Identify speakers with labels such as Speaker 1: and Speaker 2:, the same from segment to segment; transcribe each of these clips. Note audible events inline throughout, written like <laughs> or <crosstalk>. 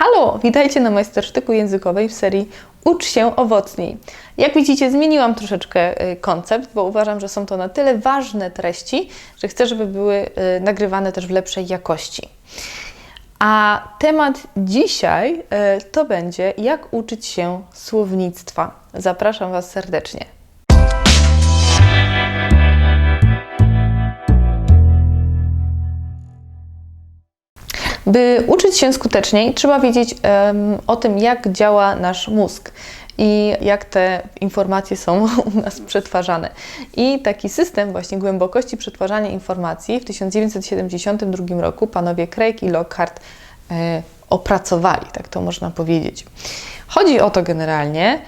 Speaker 1: Halo, witajcie na majstersztyku językowej w serii Ucz się owocniej. Jak widzicie, zmieniłam troszeczkę y, koncept, bo uważam, że są to na tyle ważne treści, że chcę, żeby były y, nagrywane też w lepszej jakości. A temat dzisiaj y, to będzie jak uczyć się słownictwa. Zapraszam Was serdecznie. By uczyć się skuteczniej, trzeba wiedzieć em, o tym, jak działa nasz mózg i jak te informacje są <laughs> u nas przetwarzane. I taki system właśnie głębokości przetwarzania informacji w 1972 roku panowie Craig i Lockhart e, opracowali, tak to można powiedzieć. Chodzi o to generalnie,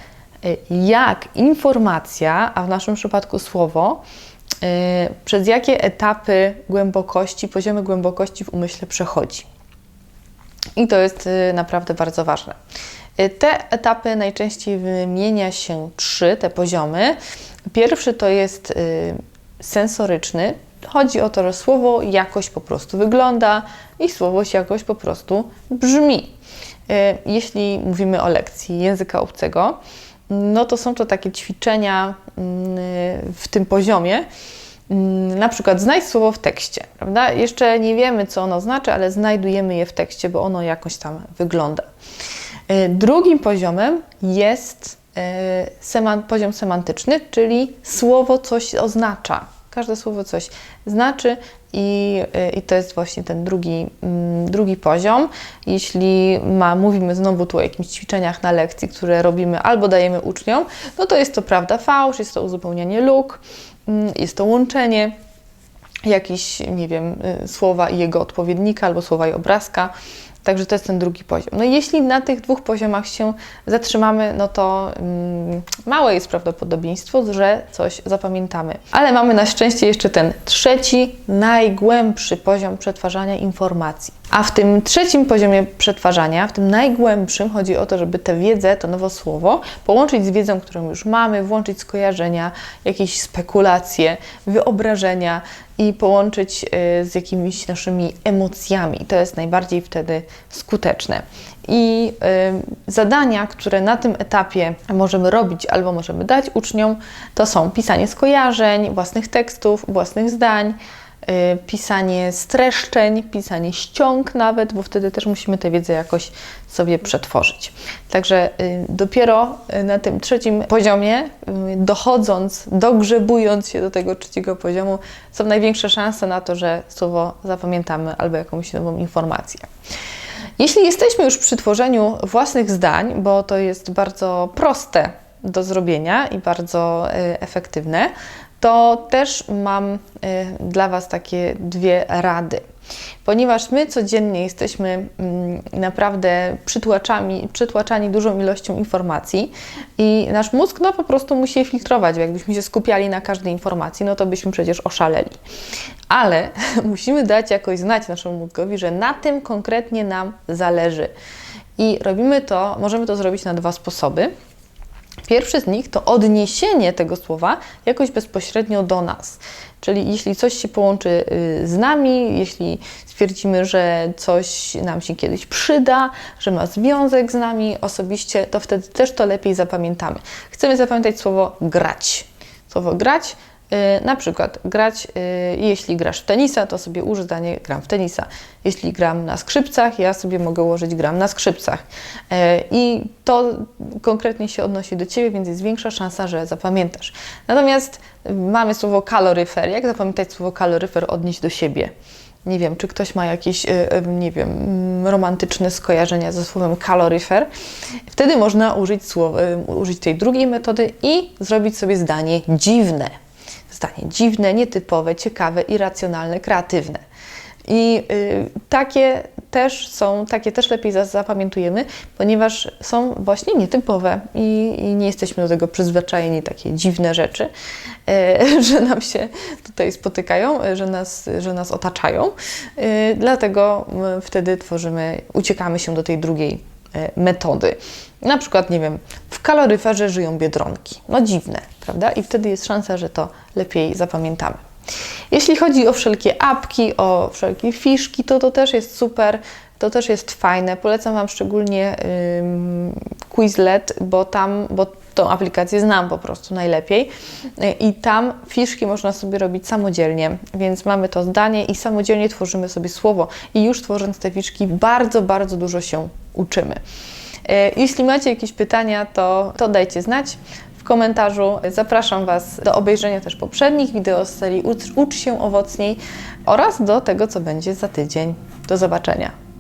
Speaker 1: e, jak informacja, a w naszym przypadku słowo, e, przez jakie etapy głębokości, poziomy głębokości w umyśle przechodzi. I to jest y, naprawdę bardzo ważne. Y, Te etapy najczęściej wymienia się trzy, te poziomy. Pierwszy to jest y, sensoryczny. Chodzi o to, że słowo jakoś po prostu wygląda i słowo jakoś po prostu brzmi. Jeśli mówimy o lekcji języka obcego, no to są to takie ćwiczenia mm, w tym poziomie, na przykład znajdź słowo w tekście, prawda? Jeszcze nie wiemy, co ono znaczy, ale znajdujemy je w tekście, bo ono jakoś tam wygląda. Y, Drugim poziomem jest seman, poziom semantyczny, czyli słowo coś oznacza. Każde słowo coś znaczy i, y, i to jest właśnie ten drugi, mm, drugi poziom. Jeśli ma, mówimy znowu tu o jakimś ćwiczeniach na lekcji, które robimy albo dajemy uczniom, no to jest to prawda fałsz, jest to uzupełnianie luk, mm, jest to łączenie jakichś, nie wiem, y, słowa i jego odpowiednika albo słowa i obrazka. Także to jest ten drugi poziom. No i jeśli na tych dwóch poziomach się zatrzymamy, no to mm, małe jest prawdopodobieństwo, że coś zapamiętamy. Ale mamy na szczęście jeszcze ten trzeci, najgłębszy poziom przetwarzania informacji. A w tym trzecim poziomie przetwarzania, w tym najgłębszym, chodzi o to, żeby tę wiedzę, to nowe słowo, połączyć z wiedzą, którą już mamy, włączyć skojarzenia, jakieś spekulacje, wyobrażenia i połączyć y, z jakimiś naszymi emocjami. To jest najbardziej wtedy skuteczne. I y, zadania, które na tym etapie możemy robić albo możemy dać uczniom, to są pisanie skojarzeń, własnych tekstów, własnych zdań, pisanie streszczeń, pisanie ściąg nawet, bo wtedy też musimy tę wiedzę jakoś sobie przetworzyć. Także y, dopiero y, na tym trzecim poziomie, y, dochodząc, dogrzebując się do tego trzeciego poziomu, są największe szanse na to, że słowo zapamiętamy albo jakąś nową informację. Jeśli jesteśmy już przy tworzeniu własnych zdań, bo to jest bardzo proste do zrobienia i bardzo y, efektywne, to też mam y, dla Was takie dwie rady. Ponieważ my codziennie jesteśmy mm, naprawdę przytłaczani, przytłaczani dużą ilością informacji i nasz mózg no, po prostu musi je filtrować. Jakbyśmy się skupiali na każdej informacji, no to byśmy przecież oszaleli. Ale <laughs> musimy dać jakoś znać naszemu mózgowi, że na tym konkretnie nam zależy. I robimy to, możemy to zrobić na dwa sposoby. Pierwszy z nich to odniesienie tego słowa jakoś bezpośrednio do nas. Czyli jeśli coś się połączy y, z nami, jeśli stwierdzimy, że coś nam się kiedyś przyda, że ma związek z nami osobiście, to wtedy też to lepiej zapamiętamy. Chcemy zapamiętać słowo grać. Słowo grać na przykład grać, y, jeśli grasz w tenisa, to sobie użyj zdanie gram w tenisa. Jeśli gram na skrzypcach, ja sobie mogę ułożyć gram na skrzypcach. Y, I to konkretnie się odnosi do Ciebie, więc jest większa szansa, że zapamiętasz. Natomiast mamy słowo kaloryfer. Jak zapamiętać słowo kaloryfer, odnieść do siebie? Nie wiem, czy ktoś ma jakieś, nie wiem, mm, romantyczne skojarzenia ze słowem kaloryfer. Wtedy można użyć, słowa, użyć tej drugiej metody i zrobić sobie zdanie dziwne zdanie dziwne, nietypowe, ciekawe, irracjonalne, kreatywne. I y, takie też są, takie też lepiej zapamiętujemy, ponieważ są właśnie nietypowe i, i nie jesteśmy do tego przyzwyczajeni, takie dziwne rzeczy, y, <laughs> że nam się tutaj spotykają, że nas, że nas otaczają. Y, dlatego wtedy tworzymy, uciekamy się do tej drugiej metody. Na przykład, nie wiem, kaloryferze żyją biedronki. No dziwne, prawda? I wtedy jest szansa, że to lepiej zapamiętamy. Jeśli chodzi o wszelkie apki, o wszelkie fiszki, to to też jest super To też jest fajne. Polecam Wam szczególnie Quizlet, bo tam, bo tą aplikację znam po prostu najlepiej. I tam fiszki można sobie robić samodzielnie, więc mamy to zdanie i samodzielnie tworzymy sobie słowo. I już tworząc te fiszki, bardzo, bardzo dużo się uczymy. Y, Jeśli macie jakieś pytania, to, to dajcie znać w komentarzu. Zapraszam Was do obejrzenia też poprzednich wideo z serii Ucz, Ucz się owocniej oraz do tego, co będzie za tydzień. Do zobaczenia.